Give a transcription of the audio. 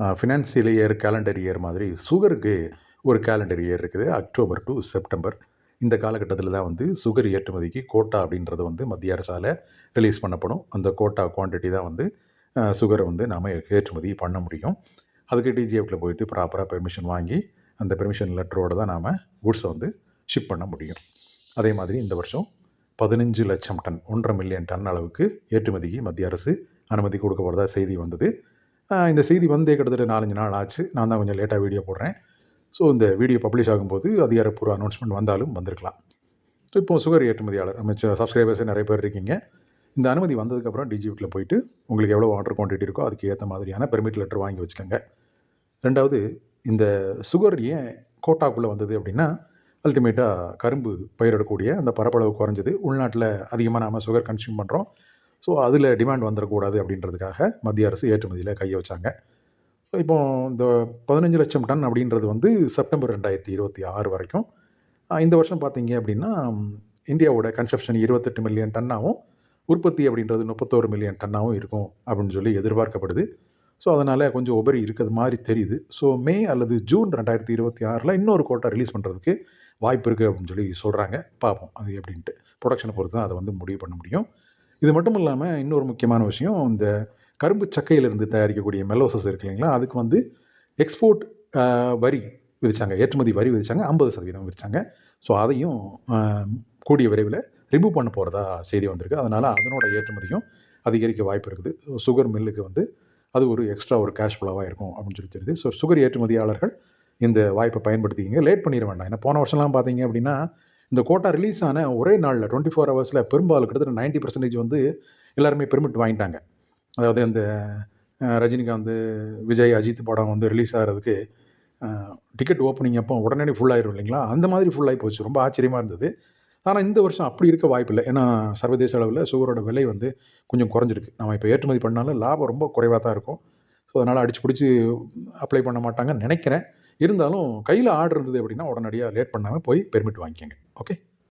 Financial year calendar year மாதிரி சுகருக்கு ஒரு கேலண்டர் இயர் இருக்குது. அக்டோபர் டு செப்டம்பர் இந்த காலகட்டத்தில் தான் வந்து சுகர் ஏற்றுமதிக்கு கோட்டா அப்படின்றது வந்து மத்திய அரசால் ரிலீஸ் பண்ணப்படும். அந்த கோட்டா குவான்டிட்டி தான் வந்து சுகரை வந்து நாம் ஏற்றுமதி பண்ண முடியும். அதுக்கு டிஜிஎஃப்டில் போயிட்டு ப்ராப்பராக பெர்மிஷன் வாங்கி அந்த பெர்மிஷன் லெட்டரோடு தான் நாம் குட்ஸை வந்து ஷிப் பண்ண முடியும். அதே மாதிரி இந்த வருஷம் பதினஞ்சு லட்சம் டன் ஒன்றரை மில்லியன் டன் அளவுக்கு ஏற்றுமதிக்கு மத்திய அரசு அனுமதி கொடுக்க போகிறதா செய்தி வந்தது. இந்த செய்தி வந்தே கிட்டத்தட்ட நாலஞ்சு நாள் ஆச்சு. நான் தான் கொஞ்சம் லேட்டாக வீடியோ போடுறேன். ஸோ இந்த வீடியோ பப்ளிஷ் ஆகும்போது அதிகாரப்பூர்வ அனௌன்ஸ்மெண்ட் வந்தாலும் வந்திருக்கலாம். ஸோ இப்போ சுகர் ஏற்றுமதியாளர் நம்ம சப்ஸ்கிரைபர்ஸ் நிறைய பேர் இருக்கீங்க. இந்த அனுமதி வந்ததுக்கப்புறம் டிஜிபிட்டில் போயிட்டு உங்களுக்கு எவ்வளோ வாட்டர் குவான்டிட்டி இருக்கோ அதுக்கு ஏற்ற மாதிரியான பெர்மிட் லெட்டர் வாங்கி வச்சுக்கோங்க. ரெண்டாவது இந்த சுகர் ஏன் கோட்டாக்குள்ளே வந்தது அப்படின்னா அல்டிமேட்டாக கரும்பு பயிரிடக்கூடிய அந்த பரப்பளவு குறைஞ்சது. உள்நாட்டில் அதிகமாக நாம் சுகர் கன்சியூம் பண்ணுறோம் ஸோ அதில் டிமாண்ட் வந்துடக்கூடாது அப்படின்றதுக்காக மத்திய அரசு ஏற்றுமதியில் கையை வச்சாங்க. இப்போ இந்த பதினஞ்சு லட்சம் டன் அப்படின்றது வந்து செப்டம்பர் ரெண்டாயிரத்தி இருபத்தி ஆறு வரைக்கும். இந்த வருஷம் பார்த்தீங்க அப்படின்னா இந்தியாவோட கன்சப்ஷன் இருபத்தெட்டு மில்லியன் டன்னாகவும் உற்பத்தி அப்படின்றது முப்பத்தோரு மில்லியன் டன்னாகவும் இருக்கும் அப்படின்னு சொல்லி எதிர்பார்க்கப்படுது. ஸோ அதனால் கொஞ்சம் உபரி இருக்கிறது மாதிரி தெரியுது. ஸோ மே அல்லது ஜூன் ரெண்டாயிரத்தி இருபத்தி ஆறில் இன்னொரு கோட்டை ரிலீஸ் பண்ணுறதுக்கு வாய்ப்பு இருக்குது அப்படின்னு சொல்லி சொல்கிறாங்க பார்ப்போம் அது எப்படின்ட்டு. ப்ரொடக்ஷனை பொறுத்து தான் அதை வந்து முடிவு பண்ண முடியும். இது மட்டும் இல்லாமல் இன்னொரு முக்கியமான விஷயம் இந்த கரும்பு சக்கையிலிருந்து தயாரிக்கக்கூடிய மெலோசஸ் இருக்கு இல்லைங்களா? அதுக்கு வந்து எக்ஸ்போர்ட் வரி விதிச்சாங்க. ஏற்றுமதி வரி விதிச்சாங்க. ஐம்பது சதவீதம் விதித்தாங்க ஸோ அதையும் கூடிய விரைவில் ரிமூவ் பண்ண போகிறதா செய்தி வந்திருக்கு. அதனால் அதனோட ஏற்றுமதியும் அதிகரிக்க வாய்ப்பு இருக்குது. சுகர் மில்லுக்கு வந்து அது ஒரு எக்ஸ்ட்ரா ஒரு கேஷ் ஃப்ளோவாக இருக்கும் அப்படின்னு சொல்லி தெரியுது. ஸோ சுகர் ஏற்றுமதியாளர்கள் இந்த வாய்ப்பை பயன்படுத்திக்கிங்க. லேட் பண்ணிட வேண்டாம். ஏன்னா போன வருஷம்லாம் பார்த்தீங்க அப்படின்னா இந்த கோட்டா ரிலீஸ் ஆன ஒரே நாளில் டுவெண்ட்டி ஃபோர் ஹவர்ஸில் பெரும்பாலும் கிட்டத்தட்ட நைன்ட்டி பர்சன்டேஜ் வந்து எல்லாருமே பெர்மிட் வாங்கிட்டாங்க. அதாவது அந்த ரஜினிகாந்த் விஜய் அஜித் படம் வந்து ரிலீஸ் ஆகிறதுக்கு டிக்கெட் ஓப்பனிங் அப்போ உடனே ஃபுல் இல்லைங்களா? அந்த மாதிரி ஃபுல் போச்சு. ரொம்ப ஆச்சரியமாக இருந்தது. ஆனால் இந்த வருஷம் அப்படி இருக்க வாய்ப்பில்லை ஏன்னா சர்வதேச அளவில் சுகரோட விலை வந்து கொஞ்சம் குறைஞ்சிருக்கு. நம்ம இப்போ ஏற்றுமதி பண்ணாலும் லாபம் ரொம்ப குறைவாக தான் இருக்கும். ஸோ அதனால் அடிச்சு பிடிச்சி அப்ளை பண்ண மாட்டாங்கன்னு நினைக்கிறேன். இருந்தாலும் கையில் ஆர்டர் இருந்தது அப்படின்னா உடனடியாக லேட் பண்ணாமல் போய் பெர்மிட் வாங்கிக்கோங்க. Okay.